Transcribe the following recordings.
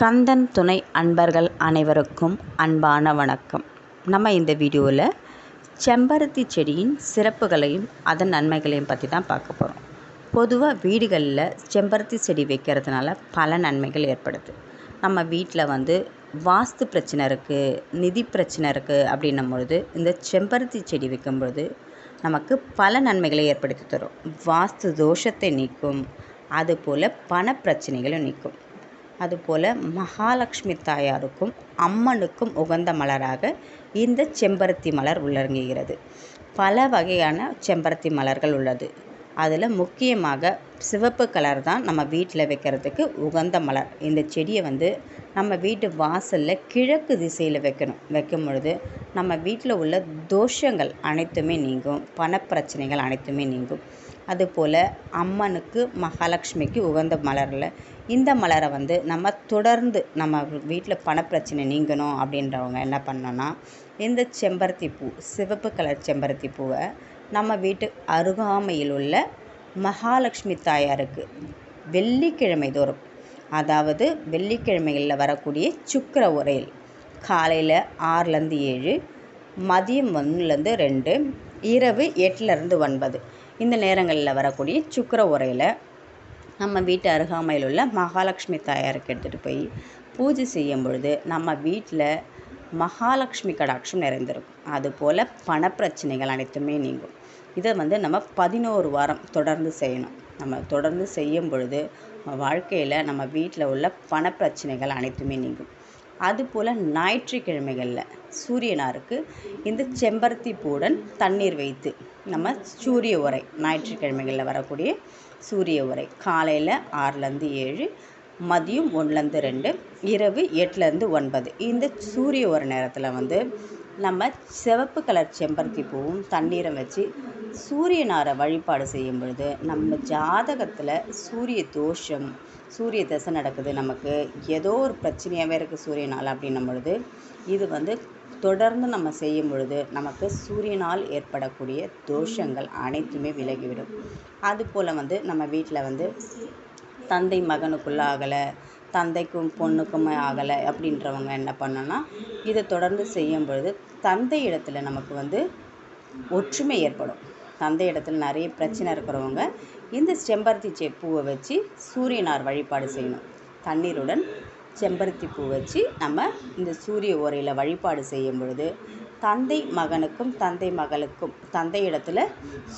கந்தன் துணை அன்பர்கள் அனைவருக்கும் அன்பான வணக்கம். நம்ம இந்த வீடியோவில் செம்பருத்தி செடியின் சிறப்புகளையும் அதன் நன்மைகளையும் பற்றி தான் பார்க்க போகிறோம் பொதுவாக வீடுகளில் செம்பருத்தி செடி வைக்கிறதுனால பல நன்மைகள் ஏற்படுது. நம்ம வீட்டில் வந்து வாஸ்து பிரச்சனை இருக்குது நிதி பிரச்சனை இருக்குது அப்படின்னும் பொழுது இந்த செம்பருத்தி செடி வைக்கும் பொழுது நமக்கு பல நன்மைகளை ஏற்படுத்தி தரும். வாஸ்து தோஷத்தை நீக்கும் அதுபோல் பண பிரச்சனைகளும் நீக்கும். அதுபோல் மகாலட்சுமி தாயாருக்கும் அம்மனுக்கும் உகந்த மலராக இந்த செம்பருத்தி மலர் உள்ளடங்குகிறது. பல வகையான செம்பருத்தி மலர்கள் உள்ளது. அதில் முக்கியமாக சிவப்பு கலர் தான் நம்ம வீட்டில் வைக்கிறதுக்கு உகந்த மலர். இந்த செடியை வந்து நம்ம வீட்டு வாசலில் கிழக்கு திசையில் வைக்கணும். வைக்கும் பொழுது நம்ம வீட்டில் உள்ள தோஷங்கள் அனைத்துமே நீங்கும். பணப்பிரச்சனைகள் அனைத்துமே நீங்கும். அதுபோல் அம்மனுக்கு மகாலட்சுமிக்கு உகந்த மலரில் இந்த மலரை வந்து நம்ம தொடர்ந்து நம்ம வீட்டில் பணப்பிரச்சனை நீங்கணும் அப்படின்றவங்க என்ன பண்ணோன்னா இந்த செம்பருத்தி பூ சிவப்பு கலர் செம்பருத்தி பூவை நம்ம வீட்டு அருகாமையில் உள்ள மகாலட்சுமி தாயாருக்கு வெள்ளிக்கிழமை தோறும் அதாவது வெள்ளிக்கிழமைகளில் வரக்கூடிய சுக்கர உரையில். காலையில் ஆறுலேருந்து ஏழு மதியம் ஒன்றுலேருந்து ரெண்டு இரவு எட்டுலேருந்து ஒன்பது. இந்த நேரங்களில் வரக்கூடிய சுக்கர உரையில் நம்ம வீட்டு அருகாமையில் உள்ள மகாலட்சுமி தாயாருக்கு எடுத்துகிட்டு போய் பூஜை செய்யும் பொழுது நம்ம வீட்டில் மகாலட்சுமி கடாட்சம் நிறைந்திருக்கும். அதுபோல் பணப்பிரச்சனைகள் அனைத்துமே நீங்கும். இதை வந்து நம்ம பதினோரு வாரம் தொடர்ந்து செய்யணும். நம்ம தொடர்ந்து செய்யும் பொழுது வாழ்க்கையில் நம்ம வீட்டில் உள்ள பணப்பிரச்சனைகள் அனைத்துமே நீங்கும். அதுபோல் ஞாயிற்றுக்கிழமைகளில் சூரியனாருக்கு இந்த செம்பருத்தி பூடன் தண்ணீர் வைத்து நம்ம சூரிய உரை ஞாயிற்றுக்கிழமைகளில் வரக்கூடிய சூரிய உரை. காலையில் ஆறுலேருந்து ஏழு மதியம் ஒன்றுலேருந்து ரெண்டு இரவு எட்டுலேருந்து ஒன்பது. இந்த சூரிய ஒரு நேரத்தில் வந்து நம்ம சிவப்பு கலர் செம்பருத்தி பூவும் தண்ணீரை வச்சு சூரியனாரை வழிபாடு செய்யும் பொழுது நம்ம ஜாதகத்தில் சூரிய தோஷம் சூரிய தசை நடக்குது நமக்கு ஏதோ ஒரு பிரச்சனையாகவே இருக்குது சூரியனால் அப்படின்னும் பொழுது இது வந்து தொடர்ந்து நம்ம செய்யும் பொழுது நமக்கு சூரியனால் ஏற்படக்கூடிய தோஷங்கள் அனைத்துமே விலகிவிடும். அதுபோல் வந்து நம்ம வீட்டில் வந்து தந்தை மகனுக்குள்ளே ஆகலை தந்தைக்கும் பொண்ணுக்கும் ஆகலை அப்படின்றவங்க என்ன பண்ணோன்னா இதை தொடர்ந்து செய்யும் பொழுது தந்தை இடத்துல நமக்கு வந்து ஒற்றுமை ஏற்படும். தந்தை இடத்துல நிறைய பிரச்சனை இருக்கிறவங்க இந்த செம்பருத்தி செ பூவை வச்சு சூரியனார் வழிபாடு செய்யணும். தண்ணீருடன் செம்பருத்தி பூ வச்சு நம்ம இந்த சூரிய உரையில் வழிபாடு செய்யும் பொழுது தந்தை மகனுக்கும் தந்தை மகளுக்கும் தந்தை இடத்துல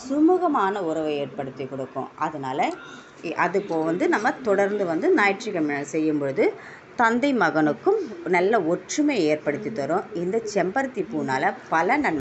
சுமூகமான உறவை ஏற்படுத்தி கொடுக்கும். அதனால் அது இப்போ வந்து நம்ம தொடர்ந்து வந்து ஞாயிற்றுக்கிழமை செய்யும் பொழுது தந்தை மகனுக்கும் நல்ல ஒற்றுமை ஏற்படுத்தி தரும். இந்த செம்பருத்தி பூனால் பல நன்மை